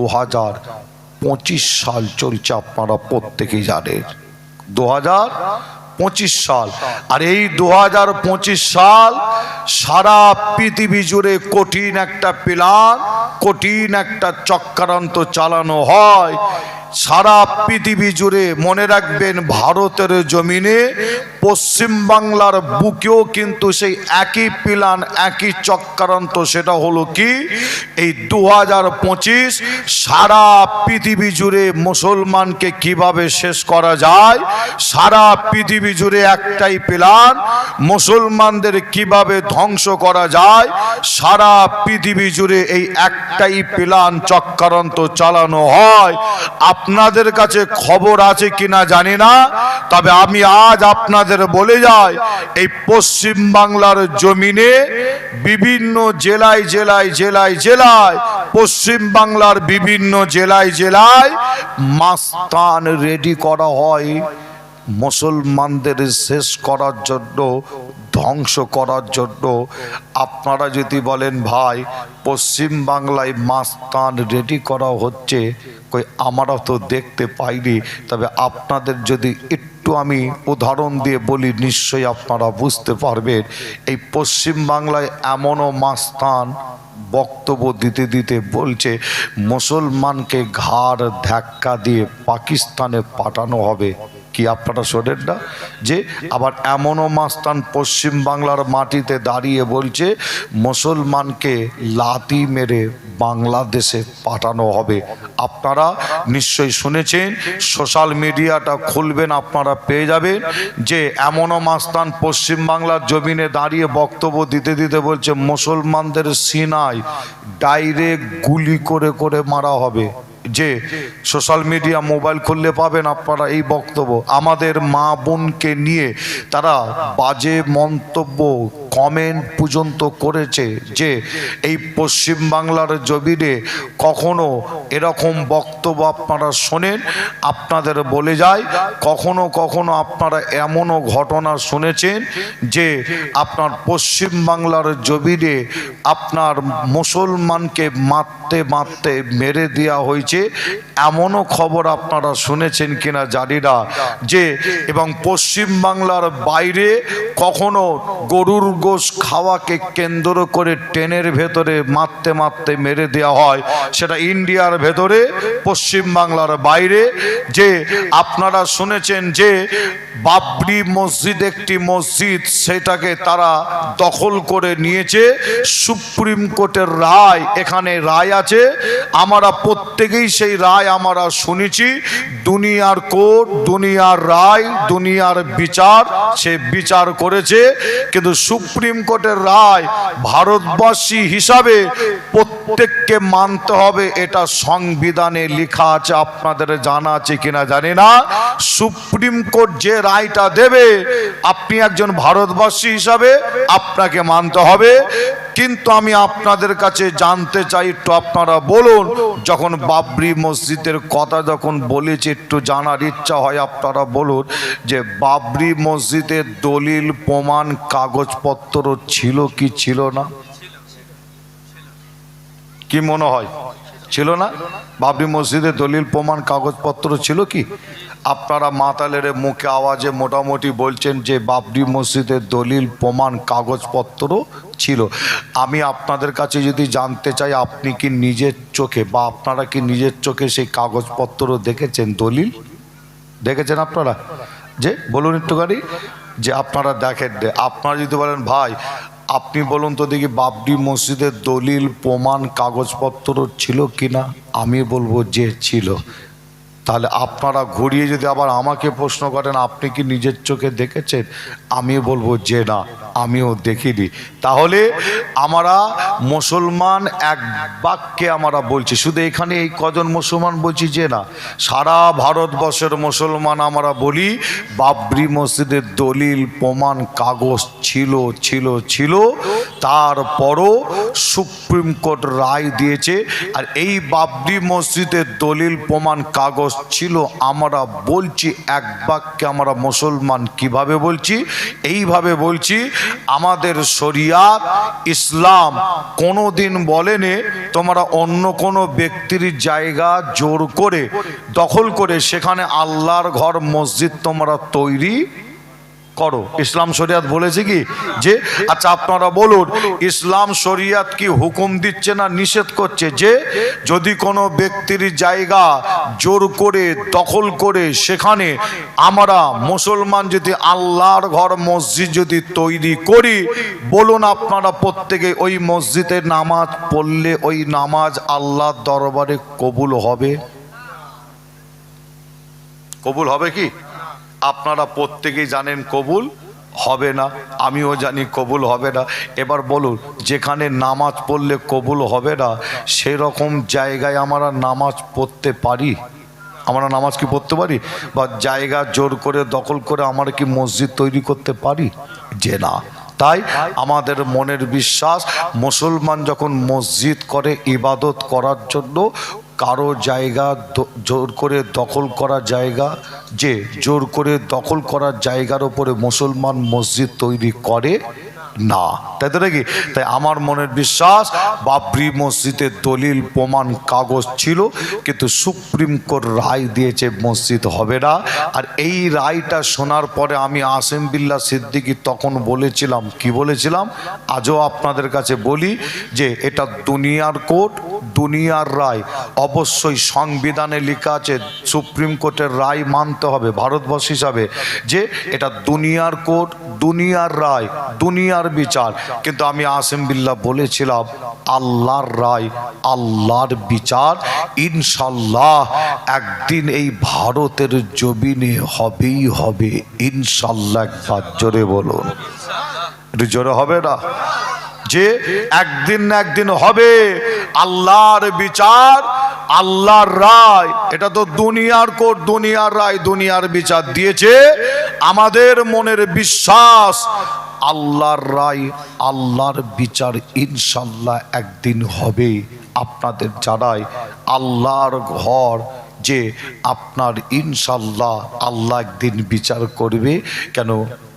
দু হাজার পঁচিশ সাল চলছে আপনারা প্রত্যেকেই জানেন দু হাজার পঁচিশ সাল। আর এই দু হাজার পঁচিশ সাল সারা পৃথিবী জুড়ে কঠিন একটা প্ল্যান, কঠিন একটা চক্রান্ত চালানো হয়। সারা পৃথিবী জুড়ে মনে রাখবেন ভারতের জমিনে পশ্চিম বাংলার বুকেও কিন্তু সেই একই প্ল্যান একই চক্রান্ত, সেটা হলো কি? এই দু হাজার পঁচিশ সারা পৃথিবী জুড়ে মুসলমানকে কীভাবে শেষ করা যায়? সারা পৃথিবী জুড়ে একটাই প্ল্যান মুসলমানদের কীভাবে ধ্বংস করা যায়? সারা পৃথিবী জুড়ে এই একটাই প্ল্যান চক্রান্ত চালানো হয়। আপনাদের কাছে খবর আছে কিনা জানি না, তবে আমি আজ আপনাদের বলে যাই, এই পশ্চিম বাংলার জমিনে বিভিন্ন জেলায় জেলায় জেলায় জেলায়, পশ্চিম বাংলার বিভিন্ন জেলায় জেলায় মাস্তান রেডি করা হয়। মুসলমানদের শেষ করার জন্য ধ্বংস করার জন্য আপনারা যদি বলেন, ভাই, পশ্চিম বাংলায় মাস্তান রেডি করা হচ্ছে। কই, আমরা তো দেখতে পাইনি। তবে আপনাদের যদি একটু আমি উদাহরণ দিয়ে বলি, নিশ্চয়ই আপনারা বুঝতে পারবেন, এই পশ্চিম বাংলায় এমনও মাস্তান বক্তব্য দিতে দিতে বলছে, মুসলমানকে ঘাড় ধাক্কা দিয়ে পাকিস্তানে পাঠানো হবে। কি আপনারা শোনেন না? যে আবার এমনও মাস্তান পশ্চিম বাংলার মাটিতে দাঁড়িয়ে বলছে, মুসলমানকে লাতি মেরে বাংলাদেশে পাঠানো হবে। আপনারা নিশ্চয়ই শুনেছেন, সোশ্যাল মিডিয়াটা খুলবেন, আপনারা পেয়ে যাবেন যে এমনও মাস্তান পশ্চিম বাংলার জমিনে দাঁড়িয়ে বক্তব্য দিতে দিতে বলছে, মুসলমানদের সিনায় ডাইরেক্ট গুলি করে করে মারা হবে। যে সোশ্যাল মিডিয়া মোবাইল খুললে পাবেন আপনারা এই বক্তব্য। আমাদের মা বোনকে নিয়ে তারা বাজে মন্তব্য কমেন্ট পর্যন্ত করেছে যে এই পশ্চিম বাংলার জমিনে কখনো এরকম বক্তব্য আপনারা শোনেন, আপনাদের বলে যায়। কখনো কখনো আপনারা এমনও ঘটনা শুনেছেন যে আপনার পশ্চিম বাংলার জমিনে আপনার মুসলমানকে মারতে মারতে মেরে দেওয়া হয়েছে। এমনও খবর আপনারা শুনেছেন কিনা জানি না। যে এবং পশ্চিম বাংলার বাইরে কখনো গরুর গোশ খাওয়াকে কেন্দ্র করে ট্রেনের ভেতরে মারতে মারতে মেরে দেওয়া হয়। সেটা ইন্ডিয়ার ভেতরে, পশ্চিম বাংলার বাইরে। যে আপনারা শুনেছেন যে বাবরি মসজিদ একটি মসজিদ, সেটাকে তারা দখল করে নিয়েছে। সুপ্রিম কোর্টের রায়, এখানে রায় আছে। আমরা প্রত্যেকেই সেই রায় আমরা শুনেছি। দুনিয়ার কোর্ট, দুনিয়ার রায়, দুনিয়ার বিচার, সে বিচার করেছে। কিন্তু সুপ্রিম কোর্টের রায় ভারতবাসী হিসাবে প্রত্যেককে মানতে হবে, এটা সংবিধানে লেখা আছে, আপনাদের জানা আছে কিনা জানি না। সুপ্রিম কোর্ট যে রায়টা দেবে, আপনি একজন ভারতবাসী হিসাবে আপনাকে মানতে হবে। কিন্তু আমি আপনাদের কাছে জানতে চাই, একটু আপনারা বলুন, যখন বাবরি মসজিদের কথা যখন বলেছে, একটু জানার ইচ্ছা হয় আপনারা বলুন যে বাবরি মসজিদের দলিল, প্রমাণ, কাগজপত্র ছিল কি ছিল না? কি মনে হয়? ছিল না? বাবরি মসজিদের দলিল, প্রমাণ, কাগজপত্র ছিল কি? আপনারা মাতালের মুখে আওয়াজে মোটামুটি বলছেন যে বাবরি মসজিদের দলিল, প্রমাণ, কাগজপত্র ছিল। আমি আপনাদের কাছে যদি জানতে চাই, আপনি কি নিজের চোখে বা আপনারা কি নিজের চোখে সেই কাগজপত্র দেখেছেন, দলিল? দেখেছেন আপনারা? যে, বলুন একটুখানি। যে, আপনারা দেখেন আপনারা যদি বলেন, ভাই, আপনি বলুন তো দেখি বাবরি মসজিদের দলিল, প্রমাণ, কাগজপত্র ছিল কিনা? আমি বলব যে ছিল। তাহলে আপনারা ঘুরিয়ে যদি আবার আমাকে প্রশ্ন করেন, আপনি কি নিজের চোখে দেখেছেন? আমি বলব যে না, আমিও দেখিনি। তাহলে আমরা মুসলমান এক বাক্যে আমরা বলছি, শুধু এখানে এই কজন মুসলমান বলছি যে না, সারা ভারতবর্ষের মুসলমান আমরা বলি, বাবরি মসজিদের দলিল, প্রমাণ, কাগজ ছিল ছিল ছিল, তারপরও সুপ্রিম কোর্ট রায় দিয়েছে, আর এই বাবরি মসজিদের দলিল, প্রমাণ, কাগজ ছিল আমরা বলছি, এক বাক্যে আমরা মুসলমান কীভাবে বলছি? এইভাবে বলছি, আমাদের শরিয়াত ইসলাম কোনো দিন বলেনি, তোমরা অন্য কোনো ব্যক্তির জায়গা জোর করে দখল করে সেখানে আল্লাহর ঘর মসজিদ তোমরা তৈরি করো। ইসলাম শরিয়াত বলেছে কি? যে আচ্ছা আপনারা বলুন, ইসলাম শরিয়াত কি হুকুম দিচ্ছে না নিষেধ করছে? যে, যদি কোনো ব্যক্তির জায়গা জোর করে দখল করে সেখানে আমরা মুসলমান যদি আল্লাহর ঘর মসজিদ যদি তৈরি করি, বলুন আপনারা প্রত্যেকে ওই মসজিদে নামাজ পড়লে ওই নামাজ আল্লাহর দরবারে কবুল হবে? কবুল হবে কি? আপনারা প্রত্যেকেই জানেন কবুল হবে না, আমিও জানি কবুল হবে না। এবার বলুন, যেখানে নামাজ পড়লে কবুল হবে না, সেরকম জায়গায় আমরা নামাজ পড়তে পারি? আমরা নামাজ কি পড়তে পারি? বা জায়গা জোর করে, দখল করে আমরা কি মসজিদ তৈরি করতে পারি? যে না। তাই আমাদের মনের বিশ্বাস, মুসলমান যখন মসজিদ করে ইবাদত করার জন্য কারও জায়গা জোর করে দখল করা জায়গা যে জোর করে দখল করার জায়গার ওপরে মুসলমান মসজিদ তৈরি করে না। তাই তো নাকি? তাই আমার মনের বিশ্বাস, বাবরি মসজিদের দলিল, প্রমাণ, কাগজ ছিল, কিন্তু সুপ্রিম কোর্ট রায় দিয়েছে মসজিদ হবে না। আর এই রায়টা শোনার পরে আমি আসেম বিল্লা সিদ্দিকি তখন বলেছিলাম, কি বলেছিলাম? আজও আপনাদের কাছে বলি যে এটা দুনিয়ার কোর্ট, দুনিয়ার রায়। অবশ্যই সংবিধানে লেখা আছে, সুপ্রিম কোর্টের রায় মানতে হবে, ভারতবর্ষ হিসাবে, যে এটা দুনিয়ার কোর্ট, দুনিয়ার রায়, দুনিয়ার বিচার। কিন্তু আমি আসেম বিল্লাহ বলেছিলাম, আল্লাহর রায়, আল্লাহর বিচার, ইনশাল্লাহ একদিন এই ভারতের জমিনে হবেই হবে। ইনশাল্লাহ একবার জোরে বলুন। একটু জোরে হবে না? যে একদিন না একদিন হবে, আল্লাহর বিচার, আল্লাহর রায়, এটা তো দুনিয়ার কোর্ট দুনিয়ার রায়, দুনিয়ার বিচার দিয়েছে। আমাদের মনের বিশ্বাস, আল্লাহর রায়, আল্লাহর বিচার ইনশাল্লাহ একদিন হবে। আপনাদের জানাই, আল্লাহর ঘর যে আপনার ইনশাল্লাহ আল্লাহ একদিন বিচার করবে। কেন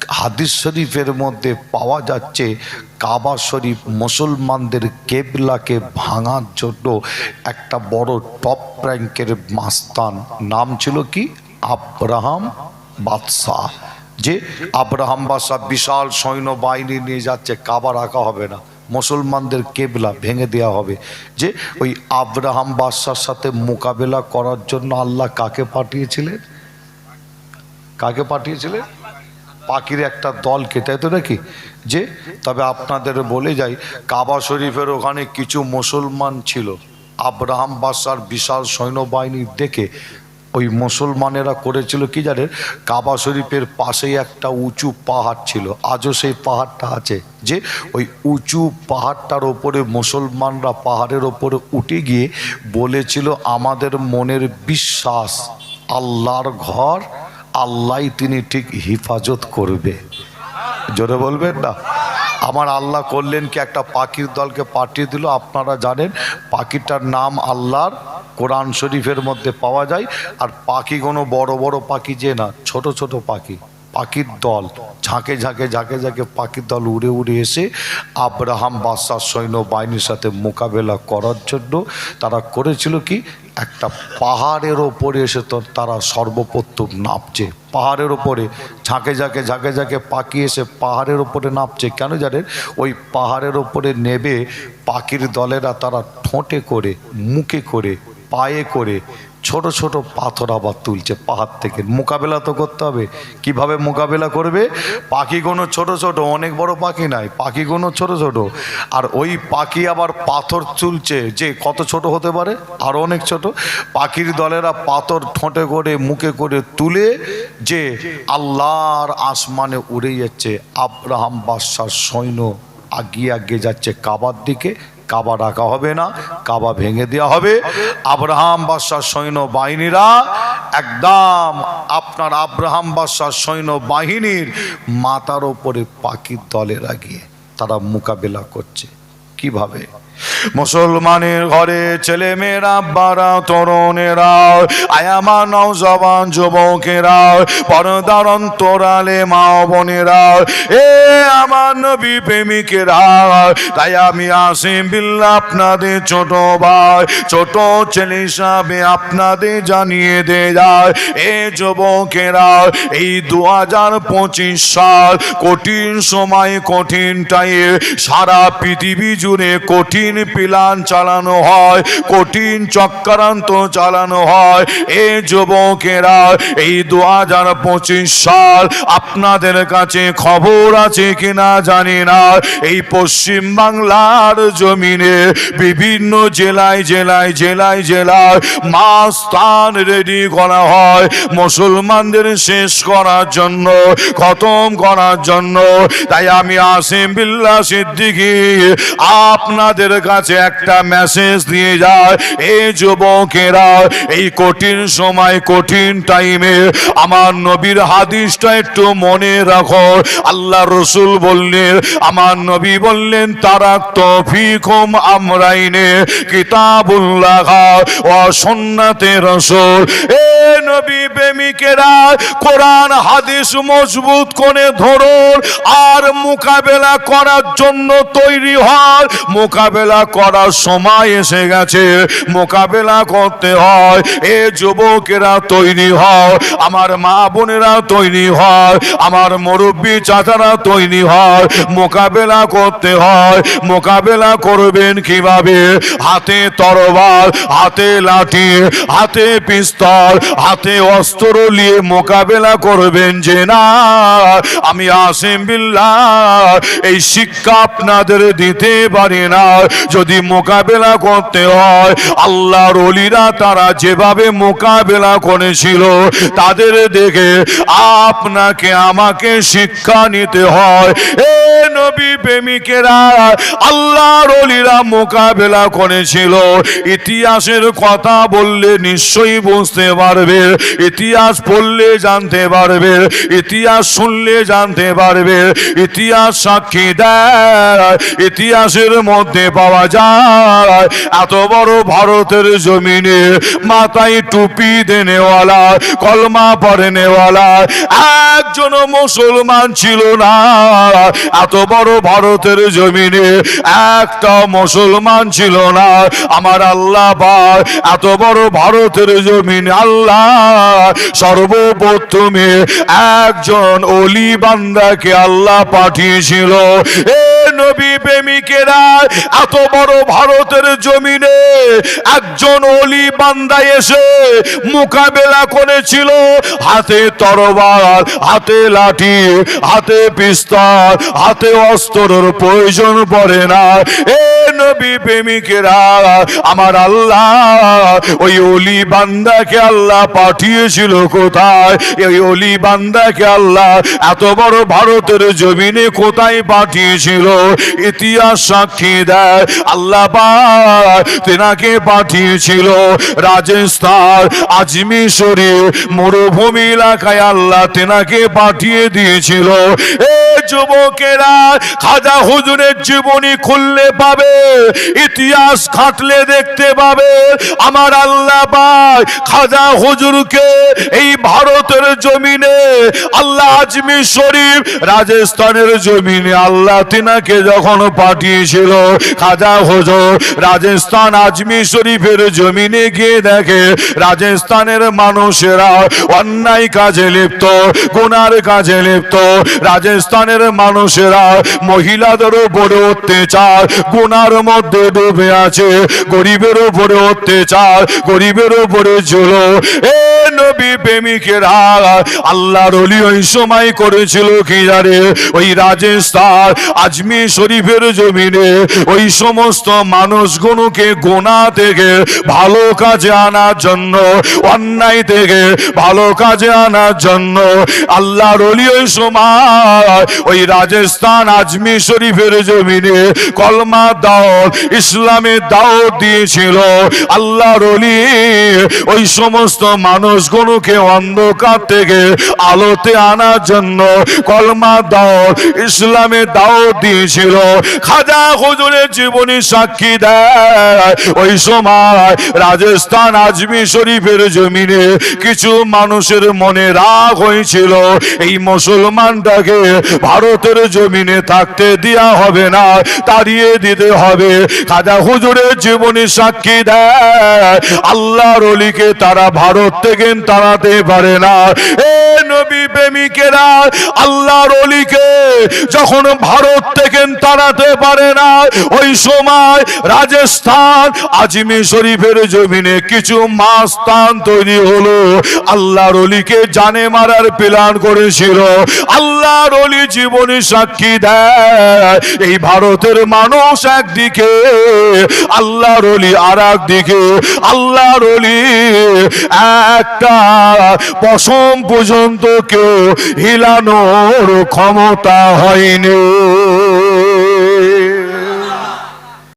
হাদিস শরীফের মধ্যে পাওয়া যাচ্ছে, কাবা শরীফ মুসলমানদের কেবলাকে ভাঙার জন্য একটা বড় টপ র্যাঙ্কের মাস্তান। নাম ছিল কি? আব্রাহাম বাদশাহ যে আব্রাহাম বাদশাহ বিশাল সৈন্যবাহিনী নিয়ে যাচ্ছে, কাবা রাখা হবে না। মুসলমানদের কেবলা ভেঙে দেওয়া হবে। যে ওই আব্রাহাম বাদশার সাথে মোকাবেলা করার জন্য আল্লাহ কাকে পাঠিয়েছিলেন? কাকে পাঠিয়েছিলেন? পাখির একটা দলকে তাই তো নাকি? যে, তবে আপনাদের বলে যাই, কাবা শরীফের ওখানে কিছু মুসলমান ছিল। আব্রাহাম বাদশার বিশাল সৈন্যবাহিনী দেখে ওই মুসলমানেরা করেছিল কি জানেন? কাবা শরীফের পাশেই একটা উঁচু পাহাড় ছিল। আজও সেই পাহাড়টা আছে যে ওই উঁচু পাহাড়টার ওপরে মুসলমানরা পাহাড়ের ওপরে উঠে গিয়ে বলেছিল, আমাদের মনের বিশ্বাস আল্লাহর ঘর আল্লাহ তিনি ঠিক হিফাজত করবে। জোরে বলবেন না? আমার আল্লাহ করলেন কি একটা পাখির দলকে পাঠিয়ে দিল? আপনারা জানেন, পাখিটার নাম আল্লাহর কোরআন শরীফের মধ্যে পাওয়া যায়। আর পাখি কোনো বড় বড় পাখি যে না, ছোট ছোট পাখি, পাখির দল। ঝাঁকে ঝাঁকে ঝাঁকে ঝাঁকে পাখির দল উড়ে উড়ে এসে আব্রাহাম বাদশাহ সৈন্য বাহিনীর সাথে মোকাবেলা করার জন্য তারা করেছিল কি? একটা পাহাড়ের ওপরে এসে তো তারা সর্বপ্রথম নাপছে। পাহাড়ের ওপরে ঝাঁকে ঝাঁকে ঝাঁকে ঝাঁকে পাখি এসে পাহাড়ের ওপরে নাপছে। কেন জানেন? ওই পাহাড়ের ওপরে নেবে পাখির দলেরা তারা ঠোঁটে করে, মুখে করে, পায়ে করে ছোট ছোট পাথর আবার তুলছে পাহাড় থেকে। মোকাবেলা তো করতে হবে। কীভাবে মোকাবেলা করবে? পাখিগুলো ছোট ছোট, অনেক বড় পাখি নাই। পাখিগুলো ছোট ছোট। আর ওই পাখি আবার পাথর তুলছে যে কত ছোট হতে পারে? আর অনেক ছোট। পাখির দলেরা পাথর ঠোঁটে করে, মুখে করে তুলে যে আল্লাহর আসমানে উড়ে যাচ্ছে। আব্রাহাম বাদশার সৈন্য আগিয়ে আগিয়ে যাচ্ছে কাবার দিকে। কাবা ডাকা হবে না, কাবা ভেঙে দেওয়া হবে। আব্রাহাম বাদশার সৈন্য বাহিনীরা একদম আপনার আব্রাহাম বাদশার সৈন্য বাহিনীর মাতার ওপরে পাখির দলে লাগিয়ে তারা মোকাবেলা করছে। কীভাবে? মুসলমানের ঘরে ছেলে মেয়েরা বারা তরুণেরা, আয়ামা নৌজবান যুবকেরা, পরদার অন্তরালে মা বোনেরা, এ আমার নবী প্রেমিকেরা, তাই আমি আসিম বিল্লা আপনাদের ছোট ভাই, ছোট ছেলে হিসাবে আপনাদের জানিয়ে দে যায়। এ যুবকেরা, এই দু হাজার পঁচিশ সাল কঠিন সময়, কঠিন টাইম সারা পৃথিবী জুড়ে কঠিন প্ল্যান চালানো হয়, কঠিন চক্রান্ত চালানো হয়। এ যুবকেরা, এই দু হাজার পঁচিশ সাল আপনাদের কাছে খবর আছে কিনা জানি না। এই পশ্চিম বাংলার জমিনে বিভিন্ন জেলায় জেলায় জেলায় জেলায় মাস স্থান রেডি করা হয়। মুসলমানদের শেষ করার জন্য, খতম করার জন্য। তাই আমি আসিম বিল্লা সিদ্দিকি, আপনাদের কাছে একটা মেসেজ দিয়ে যায়। এই যুবকেরা, এই কঠিন সময়, কঠিন টাইমে আমার নবীর হাদিসটা একটু মনে রাখো। আল্লাহ রসুল বললেন, আমার নবী বললেন, তারা তফিকুম আমরাইনে কিতাবুল্লাহ ও সন্নাতে রসুল। এ নবী প্রেমিকেরা, কোরআন, হাদিস মজবুত করে ধরুন, আর মোকাবেলা করার জন্য তৈরি হন। মোকাবেলা করার সময় এসে গেছে। মোকাবেলা করতে হয়, এ যুবকেরা তৈরি হয়, আমার মা বোনেরা তৈরি হয়, আমার মুরব্বী চাচারা তৈরি হয়, মোকাবেলা করতে হয়। মোকাবেলা করবেন কীভাবে? হাতে তরবার হাতে লাঠি, হাতে পিস্তল, হাতে অস্ত্র নিয়ে মোকাবেলা করবেন যে না, আমি আসিম বিল্লাহ এই শিক্ষা আপনাদের দিতে পারি না। যদি মোকাবেলা করতে হয়, আল্লাহর অলিরা তারা যেভাবে মোকাবেলা করেছিল, তাদের দেখে আপনাকে, আমাকে শিক্ষা নিতে হয়। এ নবী প্রেমিকেরা, আল্লাহর অলিরা মোকাবেলা করেছিল। ইতিহাসের কথা বললে নিশ্চয়ই বুঝতে পারবে, ইতিহাস পড়লে জানতে পারবে, ইতিহাস শুনলে জানতে পারবে, ইতিহাস সাক্ষী দেয়, ইতিহাসের মধ্যে পাওয়া যায়। এত বড় ভারতের জমিনে মাথায় টুপি দেনেওয়ালা, কলমা পরে নেওয়ালা একজন মুসলমান ছিল না। এত বড় ভারতের জমিনে একটা মুসলমান ছিল না। আমার আল্লাহ পাক এত বড় ভারতের জমিনে আল্লাহ সর্বপ্রথমে একজন অলি বান্দাকে আল্লাহ পাঠিয়েছিল। এ নবী প্রেমিকেরা, এত বড় ভারতের জমিনে একজন অলি বান্দা এসে মোকাবেলা করেছিল। হাতে তরবার, হাতে লাঠি, হাতে পিস্তল, হাতে অস্ত্রের প্রয়োজন পড়ে না। এ নবী প্রেমিকেরা, আমার আল্লাহ, ওই অলি বান্দাকে আল্লাহ পাঠিয়েছিল কোথায়? এই অলি বান্দাকে আল্লাহ এত বড় ভারতের জমিনে কোথায় পাঠিয়েছিল? ইতিহাস সাক্ষী দেয় আল্লাহ তেনাকে পাঠিয়েছিল রাজস্থান শরীফ, মরুভূমি এলাকায় আল্লাহ তেনাকে পাঠিয়ে দিয়েছিল। এ যুবকেরা খাজা হুজুরের জীবনী খুললে পাবে, ইতিহাস খাটলে দেখতে পাবে। আমার আল্লাহ খাজা হুজুরকে এই ভারতের জমিনে, আল্লাহ আজমির শরীফ রাজস্থানের জমিনে আল্লাহ তিনাকে যখন পাঠিয়েছিল খাজা হুজুর রাজস্থান আজমির শরীফের জমিনে গিয়ে দেখে, রাজস্থানের মানুষেরা অন্যায় কাজে লিপ্ত, গুনার কাজে লিপ্ত। রাজস্থানের মানুষেরা মহিলাদের উপরে অত্যাচার, গুনার মধ্যে ডুবে আছে। গরিবের উপরে অত্যাচার, গরিবের উপরে ঝুলো এ নবী প্রেমিকেরা, আল্লাহর অলি ওই সময় করেছিল কি জানে? ওই রাজস্থান আজমির শরীফের জমিনে, ওই সমস্ত মানুষগুলোকে গোনা থেকে ভালো কাজে আনার জন্য, অন্যায় থেকে ভালো কাজে আনার জন্য আল্লাহর অলি ওই সময় ওই রাজস্থান আজমির শরীফের জমিনে কলমা দাও ইসলামের দাও দিয়েছিল। আল্লাহর অলি ওই সমস্ত মানুষগুলোকে অন্ধকার থেকে আলোতে আনার জন্য কলমা দাও ইসলামের দাও দিয়েছিল। খাজা হুজুরের জীবনী সাক্ষী দেয়। ওই সময় রাজস্থান আজমি শরীফের জমিনে কিছু মানুষের মনে রাগ হয়েছিল। এই মুসলমানটাকে ভারতের জমিনে থাকতে দেয়া হবে না, তাড়িয়ে দিতে হবে। খাজা হুজুরের জীবনী সাক্ষী দেয়। আল্লাহর অলিকে তারা ভারত থেকে তাড়াতে পারে না। এ নবী প্রেমিকেরা, আল্লাহর অলিকে যখন ভারত থেকে তাড়াতে পারে না, ওই সময়, রাজস্থান, আজমি শরীফের জমিনে কিছু মাস্তান তৈরি হলো। আল্লাহর অলিকে জানে মারার প্ল্যান করেছিল। আল্লাহর অলি জীবনী সাক্ষী দেয়। এই ভারতের মানুষ একদিকে, আল্লাহর অলি আর একদিকে আল্লাহর অলি একটা পশম পর্যন্ত কেউ হিলানোর ক্ষমতা হয়নি।